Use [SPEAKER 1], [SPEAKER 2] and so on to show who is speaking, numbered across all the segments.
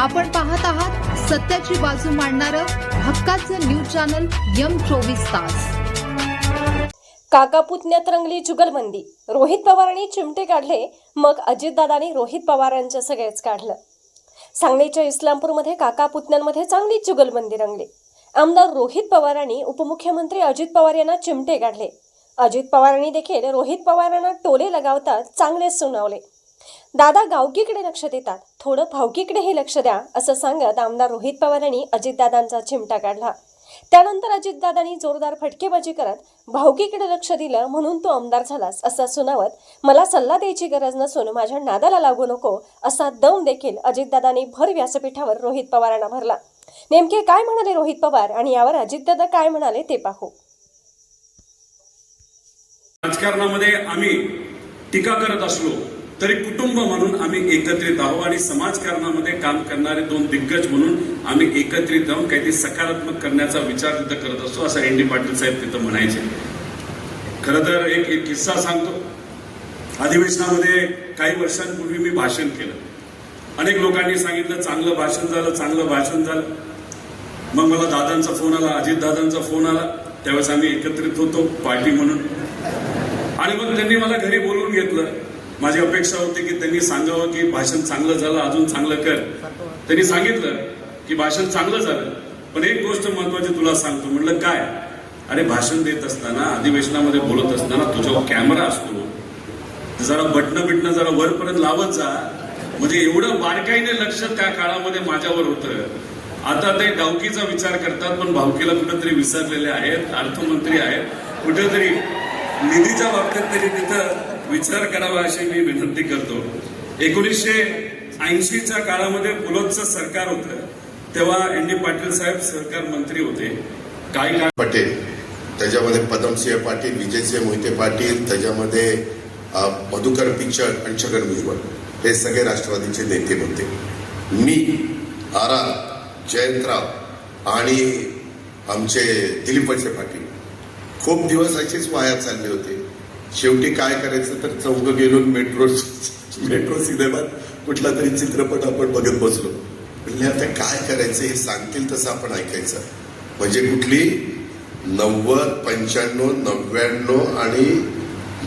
[SPEAKER 1] आपण पाहत आहात सत्याची बाजू मांडणारं हक्काचं न्यूज चॅनल यम चोवीस तास.
[SPEAKER 2] काका पुतण्यात रंगली जुगलबंदी. रोहित पवारांनी चिमटे काढले मग अजितदादांनी रोहित पवारांच्या सगळेच काढलं. सांगलीच्या इस्लामपूरमध्ये काका पुतण्यांमध्ये चांगली जुगलबंदी रंगली. आमदार रोहित पवारांनी उपमुख्यमंत्री अजित पवार यांना चिमटे काढले. अजित पवारांनी देखील रोहित पवारांना टोले लगावता चांगले सुनावले. दादा गावकीकडे लक्ष देतात. थोडं भावकीकडेही लक्ष द्या असं सांगत आमदार रोहित पवारांनी अजितदादांचा चिमटा काढला. त्यानंतर अजितदादांनी जोरदार फटकेबाजी करत भावकीकडे लक्ष दिलं म्हणून तू आमदार झालास असं सुनावत मला सल्ला द्यायची गरज नसून माझ्या नादाला लागू नको असा दम देखील अजितदादांनी भर व्यासपीठावर रोहित पवारांना भरला. नेमके काय म्हणाले रोहित पवार आणि यावर अजितदादा काय म्हणाले ते पाहू.
[SPEAKER 3] राजकारणामध्ये आम्ही टीका करत असलो तरी कुटुंब म्हणून आम्ही एकत्रित आहोत आणि समाजकारणामध्ये काम करणारे दोन दिग्गज म्हणून आम्ही एकत्रित राहून काहीतरी सकारात्मक करण्याचा विचार तिथं करत असतो असं एन डी पाटील साहेब तिथं म्हणायचे. खरं तर एक एक किस्सा सांगतो. अधिवेशनामध्ये काही वर्षांपूर्वी मी भाषण केलं. अनेक लोकांनी सांगितलं चांगलं भाषण झालं चांगलं भाषण झालं. मग मला दादांचा फोन आला अजित दादांचा फोन आला. त्यावेळेस आम्ही एकत्रित होतो पार्टी म्हणून. आणि मग त्यांनी मला घरी बोलवून घेतलं. माझी अपेक्षा होती की त्यांनी सांगावं की भाषण चांगलं झालं अजून चांगलं कर. त्यांनी सांगितलं की भाषण चांगलं झालं. पण एक गोष्ट महत्वाची तुला सांगतो म्हटलं काय? अरे भाषण देत असताना अधिवेशनामध्ये बोलत असताना तुझा कॅमेरा असतो. जरा बटणं बिटणं जरा वरपर्यंत लावत जा. म्हणजे एवढं बारकाईने लक्ष त्या काळामध्ये माझ्यावर होतं. आता ते डावकीचा विचार करतात पण भावकीला कुठेतरी विसरलेले आहेत अर्थमंत्री आहेत. कुठेतरी निधीच्या बाबतीत तरी तिथं विचार करावा अशी मी विनंती करतो. एकोणीसशे ऐंशीच्या काळामध्ये पुलोतचं सरकार होतं तेव्हा एन डी पाटील साहेब सरकार मंत्री होते. काही काळ
[SPEAKER 4] पटेल त्याच्यामध्ये पदमसिंह पाटील विजयसिंह मोहिते पाटील त्याच्यामध्ये मधुकर पिचड आणि छगन भुजबळ हे सगळे राष्ट्रवादीचे नेते होते. मी आरा जयंतराव आणि आमचे दिलीप वळसे पाटील खूप दिवस असेच वाया चालले होते. शेवटी काय करायचं तर चौघ गेलो मेट्रो मेट्रो सिनेमात कुठला तरी चित्रपट आपण बघत बसलो. म्हणजे आता काय करायचं? हे सांगतील तसं आपण ऐकायचं. म्हणजे कुठली? नव्वद पंच्याण्णव नव्याण्णव आणि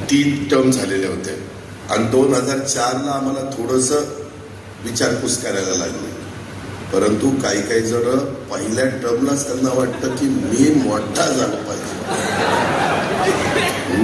[SPEAKER 4] तीन टर्म झालेले होते. आणि दोन हजार चारला आम्हाला थोडंसं विचारपूस करायला लागली. परंतु काही काही जण पहिल्या टर्मलाच त्यांना वाटतं की मी मोठा झालो पाहिजे.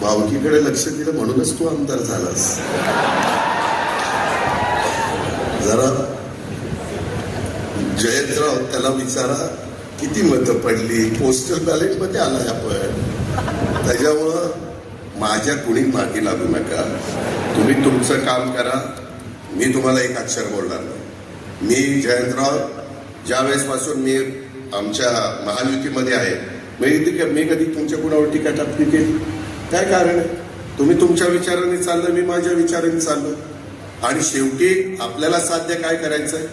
[SPEAKER 4] भावकीकडे लक्ष दिलं म्हणूनच तू आमदार झालास. जरा जयंतराव त्याला विचारा किती मतं पडली? पोस्टल बॅलेटमध्ये आलाय आपण त्याच्यामुळं माझ्या कुणी मागे लागू नका. तुम्ही तुमचं काम करा. मी तुम्हाला एक अक्षर बोलणार नाही. मी जयंतराव ज्या वेळेसपासून मी आमच्या महायुतीमध्ये आहे मी इथे मी कधी तुमच्या कुणावर टीका टाकली केली काय कारण? आहे तुम्ही तुमच्या विचाराने चाललं मी माझ्या विचाराने चाललो. आणि शेवटी आपल्याला साध्य काय करायचं आहे